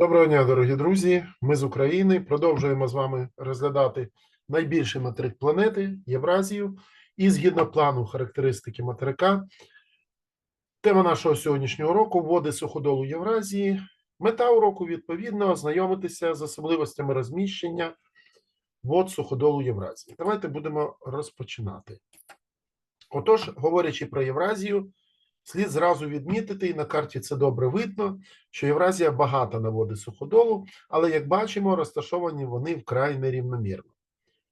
Доброго дня, дорогі друзі. Ми з України продовжуємо з вами розглядати найбільший материк планети Євразію. І згідно плану характеристики материка, тема нашого сьогоднішнього уроку води суходолу Євразії. Мета уроку відповідно ознайомитися з особливостями розміщення вод суходолу Євразії. Давайте будемо розпочинати. Отож, говорячи про Євразію, слід зразу відмітити, і на карті це добре видно, що Євразія багата на води суходолу, але як бачимо, розташовані вони вкрай нерівномірно.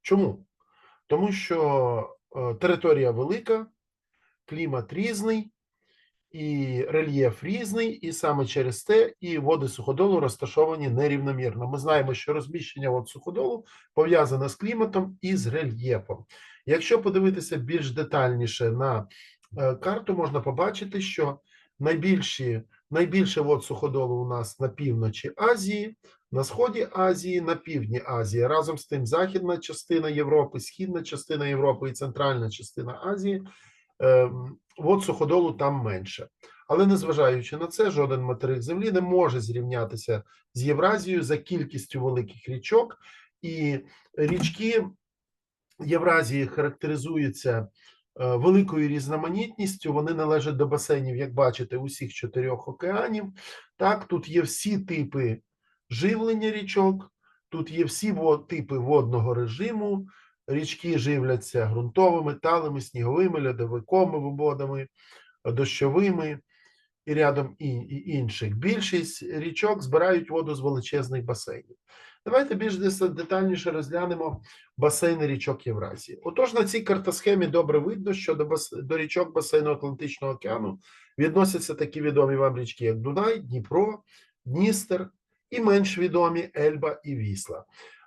Чому? Тому що е, територія велика, клімат різний, і рельєф різний, і саме через те і води суходолу розташовані нерівномірно. Ми знаємо, що розміщення вод суходолу пов'язане з кліматом і з рельєфом. Якщо подивитися більш детальніше на карту, можна побачити, що найбільші, найбільше вод суходолу у нас на півночі Азії, на сході Азії, на півдні Азії. Разом з тим, західна частина Європи, східна частина Європи і центральна частина Азії. е, Вод суходолу там менше. Але незважаючи на це, жоден материк землі не може зрівнятися з Євразією за кількістю великих річок, і річки Євразії характеризуються е, великою різноманітністю. Вони належать до басейнів, як бачите, усіх чотирьох океанів. Так, тут є всі типи живлення річок, тут є всі типи водного режиму. Річки живляться ґрунтовими, талими, сніговими, льодовиковими водами, дощовими і рядом інших. Більшість річок збирають воду з величезних басейнів. Давайте більш детальніше розглянемо басейни річок Євразії. Отож, на цій картосхемі добре видно, що до, бас... до річок басейну Атлантичного океану відносяться такі відомі вам річки, як Дунай, Дніпро, Дністер і менш відомі Ельба і Вісла.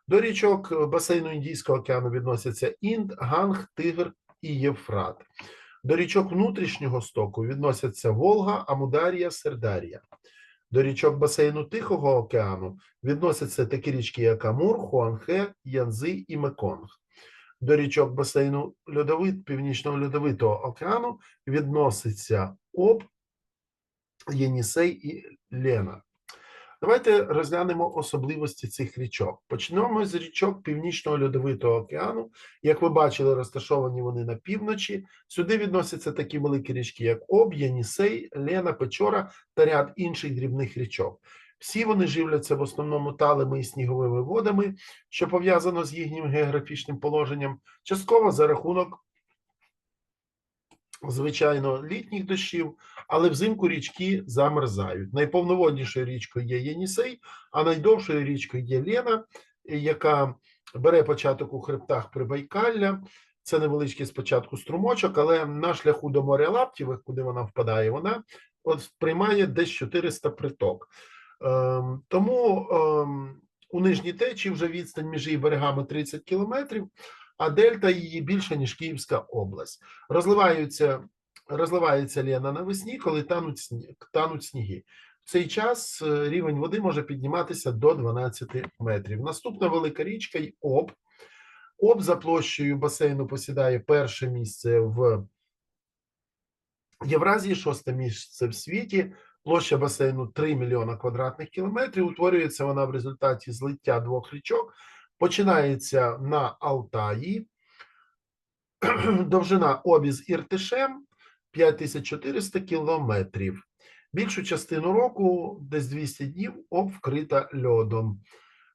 До річок е, басейну Індійського океану відносяться Інд, Ганг, Тигр і Євфрат. До річок внутрішнього стоку відносяться Волга, Амударія, Сердарія. До річок басейну Тихого океану відносяться такі річки, як Амур, Хуанхе, Янзи і Меконг. До річок басейну льодовит, Північного Льодовитого океану відноситься Об, Єнісей і Лена. Давайте розглянемо особливості цих річок. Почнемо з річок Північного Льодовитого океану. Як ви бачили, розташовані вони на півночі. Сюди відносяться такі великі річки, як Об, Єнісей, Лена, Печора та ряд інших дрібних річок. Всі вони живляться в основному талими і сніговими водами, що пов'язано з їхнім географічним положенням, частково за рахунок, звичайно, літніх дощів, але взимку річки замерзають. Найповноводнішою річкою є Єнісей, а найдовшою річкою є Лена, яка бере початок у хребтах Прибайкалля. Це невеличкий спочатку струмочок, але на шляху до моря Лаптєвих, куди вона впадає, вона от приймає десь 400 приток. Ем, тому ем, у нижній течії вже відстань між її берегами 30 кілометрів, а дельта її більша, ніж Київська область. Розливаються, розливається Лена навесні, коли тануть, тануть сніги. В цей час е, рівень води може підніматися до 12 метрів. Наступна велика річка й Об. Об за площею басейну посідає перше місце в Євразії, шосте місце в світі. Площа басейну 3 мільйона квадратних кілометрів. Утворюється вона в результаті злиття двох річок. Починається на Алтаї. Довжина обі з Іртишем 5400 кілометрів. Більшу частину року, десь 200 днів, об вкрита льодом.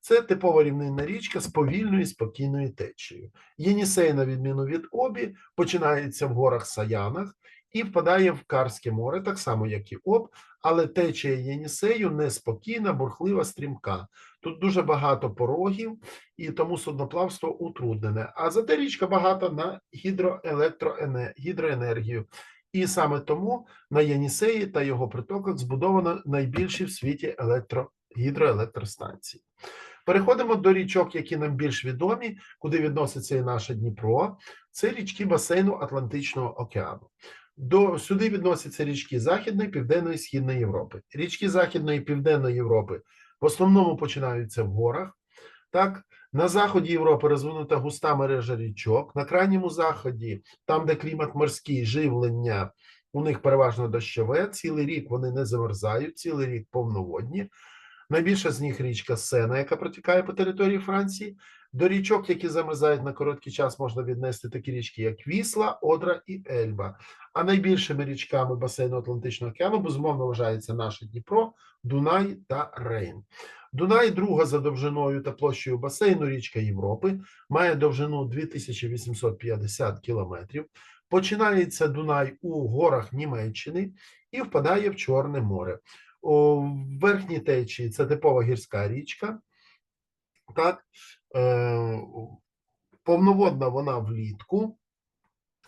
Це типова рівнинна річка з повільною і спокійною течією. Єнісей, на відміну від обі, починається в горах Саянах і впадає в Карське море, так само, як і об, але течія Єнісею неспокійна, бурхлива, стрімка. Тут дуже багато порогів, і тому судноплавство утруднене. А зате річка багата на гідроенергію. І саме тому на Єнісеї та його притоках збудовано найбільші в світі електро... гідроелектростанції. Переходимо до річок, які нам більш відомі, куди відноситься і наше Дніпро. Це річки басейну Атлантичного океану. До сюди відносяться річки Західної, Південної, Східної Європи. Річки Західної і Південної Європи в основному починаються в горах. Так, на заході Європи розвинута густа мережа річок. На крайньому заході, там, де клімат морський, живлення, у них переважно дощове. Цілий рік вони не замерзають, цілий рік повноводні. Найбільша з них річка Сена, яка протікає по території Франції. До річок, які замерзають на короткий час, можна віднести такі річки, як Вісла, Одра і Ельба. А найбільшими річками басейну Атлантичного океану безумовно вважається наше Дніпро, Дунай та Рейн. Дунай, друга за довжиною та площею басейну річка Європи, має довжину 2850 кілометрів. Починається Дунай у горах Німеччини і впадає в Чорне море. У верхній течії це типова гірська річка. Так, е, повноводна вона влітку,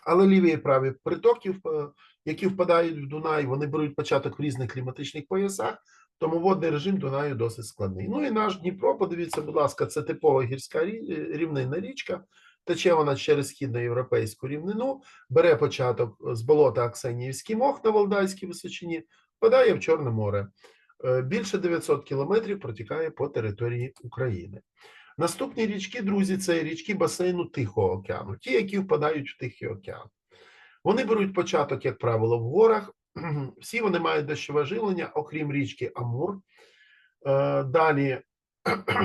але ліві і праві притоки, е, які впадають в Дунай, вони беруть початок в різних кліматичних поясах, тому водний режим Дунаю досить складний. Ну і наш Дніпро, подивіться, будь ласка, це типова гірська рі- рівнинна річка. Тече вона через східноєвропейську рівнину, бере початок з болота Аксеніївський мох на Валдайській височині, впадає в Чорне море. Е, Більше 900 кілометрів протікає по території України. Наступні річки, друзі, це річки басейну Тихого океану, ті, які впадають в Тихий океан. Вони беруть початок, як правило, в горах. Всі вони мають дощове живлення, окрім річки Амур. Е, Далі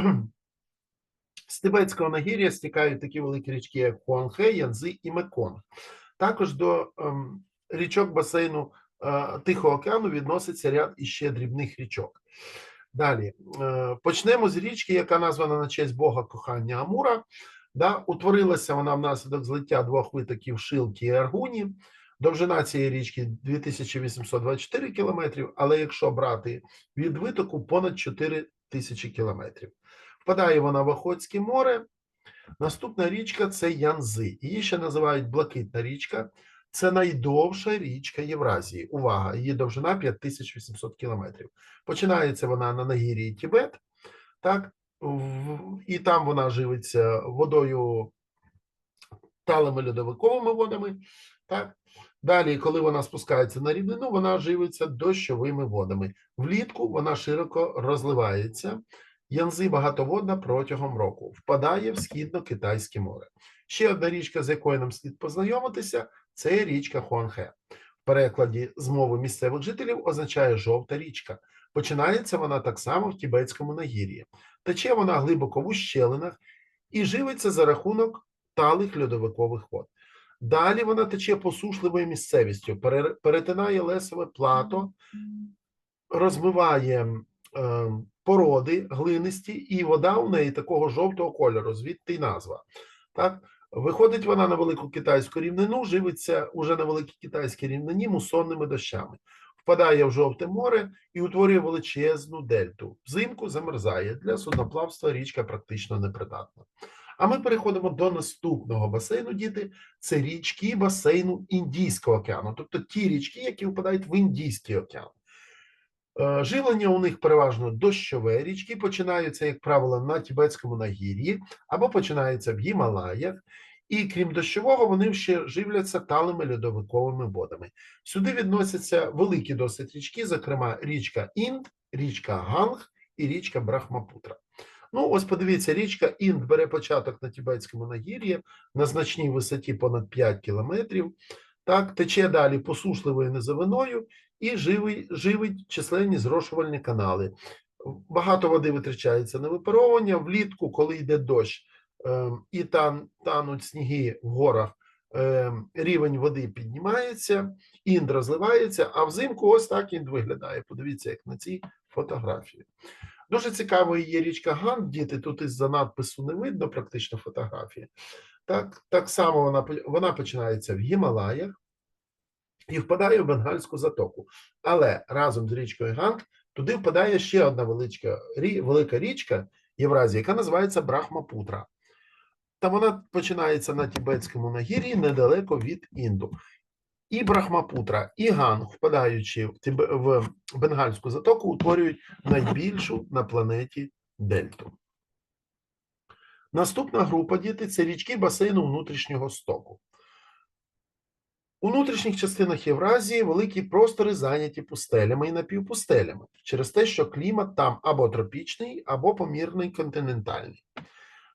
з Тибетського нагір'я стікають такі великі річки, як Хуанхе, Янзи і Меконг. Також до ем, річок басейну Тихого океану відноситься ряд іще дрібних річок. Далі е, почнемо з річки, яка названа на честь Бога кохання Амура. Да, утворилася вона внаслідок злиття двох витоків Шилки і Аргуні. Довжина цієї річки 2824 кілометрів, але якщо брати від витоку понад 4 тисячі кілометрів. Впадає вона в Охотське море. Наступна річка це Янзи. Її ще називають Блакитна річка. Це найдовша річка Євразії. Увага! Її довжина 5800 кілометрів. Починається вона на нагір'ї Тібет, так, і там вона живиться водою талими льодовиковими водами. Так. Далі, коли вона спускається на рівнину, вона живиться дощовими водами. Влітку вона широко розливається. Янзи багатоводна протягом року, впадає в східно-китайське море. Ще одна річка, з якою нам слід познайомитися, це річка Хуанхе. В перекладі з мови місцевих жителів означає жовта річка. Починається вона так само в Тібетському нагір'ї. Тече вона глибоко в ущелинах і живиться за рахунок талих льодовикових вод. Далі вона тече посушливою місцевістю, перетинає лесове плато, розмиває е, породи глинисті, і вода у неї такого жовтого кольору, звідти й назва. Так? Виходить вона на велику китайську рівнину, живиться уже на великій китайській рівнині мусонними дощами, впадає в жовте море і утворює величезну дельту. Взимку замерзає. Для судноплавства річка практично непридатна. А ми переходимо до наступного басейну, діти. Це річки басейну Індійського океану, тобто ті річки, які впадають в Індійський океан. Е, Живлення у них переважно дощове. Річки починаються, як правило, на Тібетському нагір'ї або починаються в Гімалаях. І крім дощового, вони ще живляться талими льодовиковими водами. Сюди відносяться великі досить річки, зокрема річка Інд, річка Ганг і річка Брахмапутра. Ну, ось подивіться, річка Інд бере початок на Тібетському нагір'ї на значній висоті понад 5 кілометрів. Так, тече далі посушливою низовиною і живий, живить численні зрошувальні канали. Багато води витрачається на випаровування. Влітку, коли йде дощ ем, і тан, тануть сніги в горах, ем, рівень води піднімається, інд розливається, а взимку ось так інд виглядає. Подивіться, як на цій фотографії. Дуже цікавою є річка Ган, діти, тут із-за надпису не видно практично фотографії. Так, так само вона, вона починається в Гімалаях і впадає в Бенгальську затоку. Але разом з річкою Ганг туди впадає ще одна величка, велика річка Євразії, яка називається Брахмапутра. Та вона починається на Тібетському нагір'ї недалеко від Інду. І Брахмапутра, і Ганг, впадаючи в Бенгальську затоку, утворюють найбільшу на планеті дельту. Наступна група діти це річки басейну внутрішнього стоку. У внутрішніх частинах Євразії великі простори зайняті пустелями і напівпустелями через те, що клімат там або тропічний, або помірний континентальний.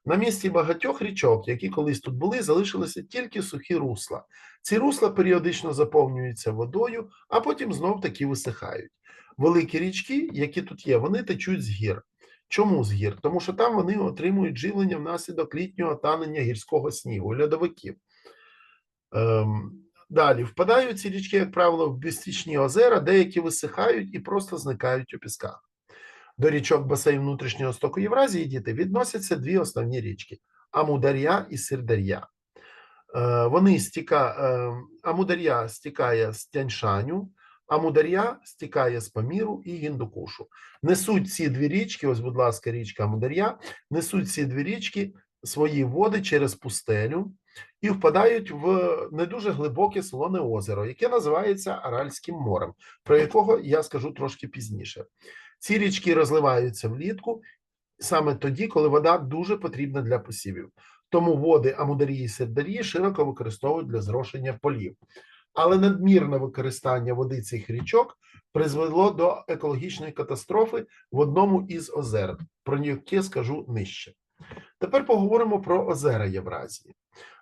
На місці багатьох річок, які колись тут були, залишилися тільки сухі русла. Ці русла періодично заповнюються водою, а потім знов таки висихають. великі річки, які тут є, вони течуть з гір. Чому з гір? Тому що там вони отримують живлення внаслідок літнього танення гірського снігу, льодовиків. Ем, далі впадають ці річки, як правило, в безстічні озера, деякі висихають і просто зникають у пісках. До річок басейн внутрішнього стоку Євразії діти відносяться дві основні річки: Амудар'я і Сирдар'я. Е, Вони стіка, е, Амудар'я стікає з Тяньшаню, Амудар'я стікає з Паміру і Гіндукушу. Несуть ці дві річки, ось, будь ласка, річка Амудар'я, несуть ці дві річки свої води через пустелю і впадають в не дуже глибоке солоне озеро, яке називається Аральським морем, про якого я скажу трошки пізніше. Ці річки розливаються влітку саме тоді, коли вода дуже потрібна для посівів. Тому води Амударії і Сердарії широко використовують для зрошення полів. Але надмірне використання води цих річок призвело до екологічної катастрофи в одному із озер, про яке скажу нижче. Тепер поговоримо про озера Євразії.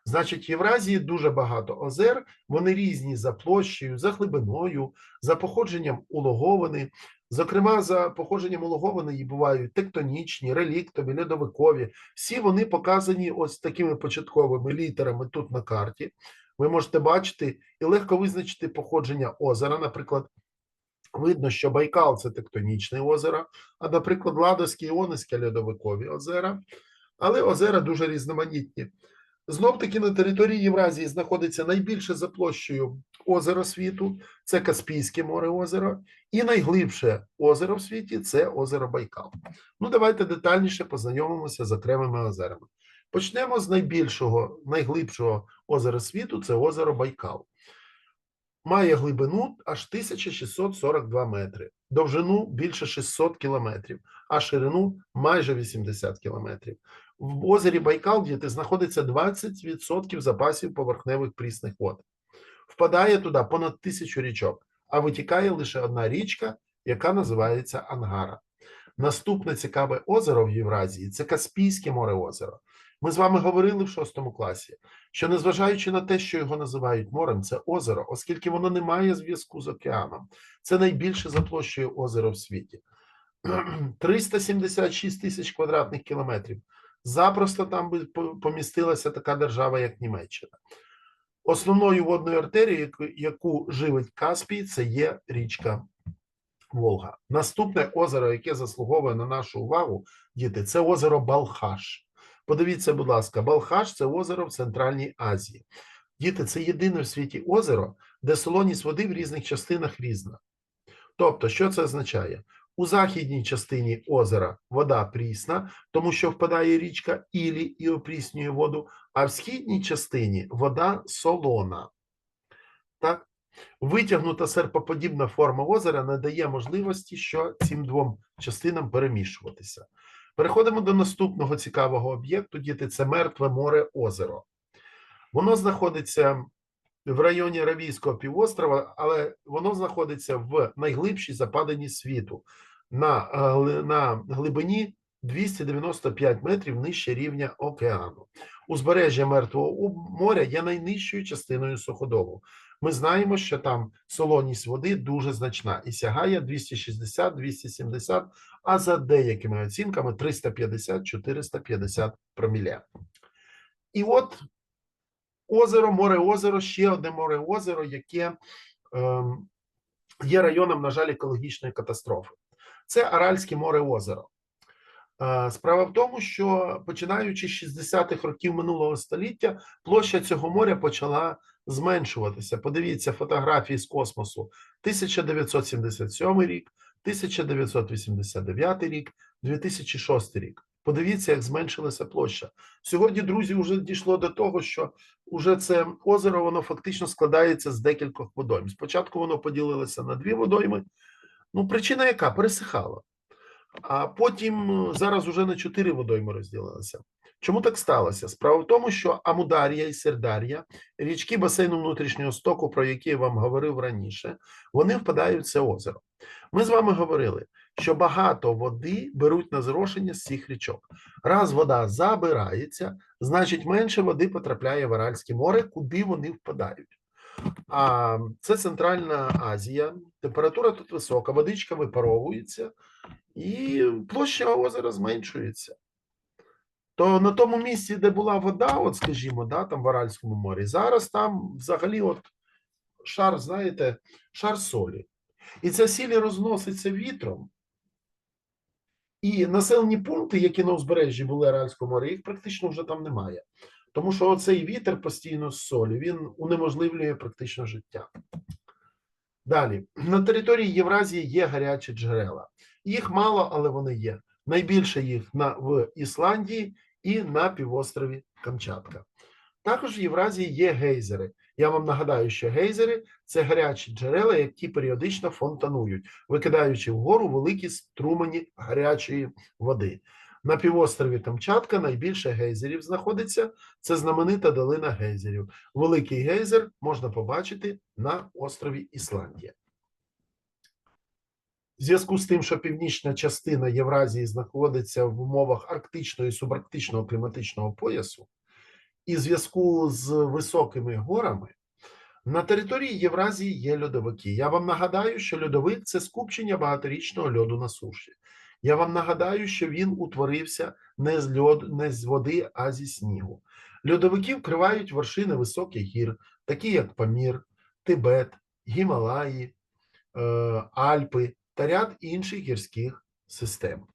Значить, в Євразії дуже багато озер, вони різні за площею, за глибиною, за походженням улоговини. Зокрема, за походженням улоговини бувають тектонічні, реліктові, льодовикові. Всі вони показані ось такими початковими літерами тут на карті. Ви можете бачити і легко визначити походження озера. Наприклад, видно, що Байкал це тектонічне озеро, а, наприклад, Ладозьке і Онезьке льодовикові озера. Але озера дуже різноманітні. Знов таки на території Євразії знаходиться найбільше за площею озеро світу, це Каспійське море озеро, і найглибше озеро в світі це озеро Байкал. Ну, давайте детальніше познайомимося з окремими озерами. Почнемо з найбільшого, найглибшого озера світу це озеро Байкал. Має глибину аж 1642 метри, довжину більше 600 кілометрів, а ширину майже 80 кілометрів. В озері Байкал діти знаходиться 20% запасів поверхневих прісних вод. Впадає туди понад тисячу річок, а витікає лише одна річка, яка називається Ангара. Наступне цікаве озеро в Євразії це Каспійське море озеро. Ми з вами говорили в шостому класі, що незважаючи на те, що його називають морем, це озеро, оскільки воно не має зв'язку з океаном. Це найбільше за площею озеро в світі. 376 тисяч квадратних кілометрів. Запросто там би помістилася така держава, як Німеччина. Основною водною артерією, яку живить Каспій, це є річка Волга. Наступне озеро, яке заслуговує на нашу увагу, діти, це озеро Балхаш. Подивіться, будь ласка, Балхаш це озеро в Центральній Азії. Діти, це єдине в світі озеро, де солоність води в різних частинах різна. Тобто, що це означає? У західній частині озера вода прісна, тому що впадає річка Ілі і опріснює воду, а в східній частині вода солона. Так? Витягнута серпоподібна форма озера не дає можливості, що цим двом частинам перемішуватися. Переходимо до наступного цікавого об'єкту. Діти, це мертве море озеро. Воно знаходиться в районі Аравійського півострова, але воно знаходиться в найглибшій западині світу на, на глибині 295 метрів нижче рівня океану. Узбережжя Мертвого моря є найнижчою частиною суходолу. Ми знаємо, що там солоність води дуже значна і сягає 260-270, а за деякими оцінками 350-450 проміля. І от озеро, море озеро, ще одне море озеро, яке е, є районом, на жаль, екологічної катастрофи. Це Аральське море озеро. Е, справа в тому, що починаючи з 60-х років минулого століття, площа цього моря почала зменшуватися. Подивіться фотографії з космосу 1977 рік, 1989 рік, 2006 рік. Подивіться, як зменшилася площа. Сьогодні, друзі, вже дійшло до того, що вже це озеро воно фактично складається з декількох водойм. Спочатку воно поділилося на дві водойми. Ну, причина яка? Пересихала. А потім зараз уже на чотири водойми розділилися. Чому так сталося? Справа в тому, що Амударія і Сердарія, річки басейну внутрішнього стоку, про які я вам говорив раніше, вони впадають в це озеро. Ми з вами говорили, що багато води беруть на зрошення з цих річок. Раз вода забирається, значить менше води потрапляє в Аральське море, куди вони впадають. А це Центральна Азія. Температура тут висока, водичка випаровується, і площа озера зменшується. То на тому місці, де була вода, от скажімо, да, там в Аральському морі, зараз там взагалі от шар, знаєте, шар солі. І ця сіль розноситься вітром. І населені пункти, які на узбережжі були Аральського моря, їх практично вже там немає. Тому що оцей вітер постійно з солі, він унеможливлює практично життя. Далі, на території Євразії є гарячі джерела. Їх мало, але вони є. Найбільше їх на, в Ісландії і на півострові Камчатка. Також в Євразії є гейзери. Я вам нагадаю, що гейзери це гарячі джерела, які періодично фонтанують, викидаючи вгору великі струмені гарячої води. На півострові Камчатка найбільше гейзерів знаходиться. Це знаменита долина гейзерів. Великий гейзер можна побачити на острові Ісландія. В зв'язку з тим, що північна частина Євразії знаходиться в умовах арктичного і субарктичного кліматичного поясу, і зв'язку з високими горами, на території Євразії є льодовики. Я вам нагадаю, що льодовик це скупчення багаторічного льоду на суші. Я вам нагадаю, що він утворився не з льоду, не з води, а зі снігу. Льодовики вкривають вершини високих гір, такі як Памір, Тибет, Гімалаї, е, Альпи та ряд інших гірських систем.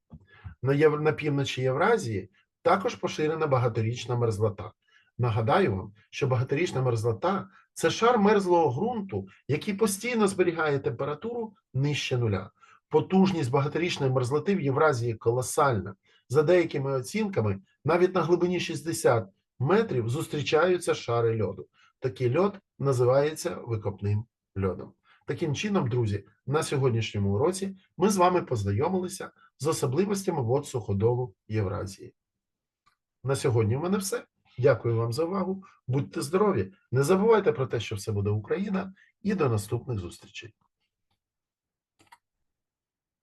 На півночі Євразії також поширена багаторічна мерзлота. Нагадаю вам, що багаторічна мерзлота це шар мерзлого ґрунту, який постійно зберігає температуру нижче нуля. Потужність багаторічної мерзлоти в Євразії колосальна. За деякими оцінками, навіть на глибині 60 метрів зустрічаються шари льоду. Такий льод називається викопним льодом. Таким чином, друзі, на сьогоднішньому уроці ми з вами познайомилися з особливостями вод суходолу Євразії. На сьогодні в мене все. Дякую вам за увагу. Будьте здорові! Не забувайте про те, що все буде Україна, і до наступних зустрічей.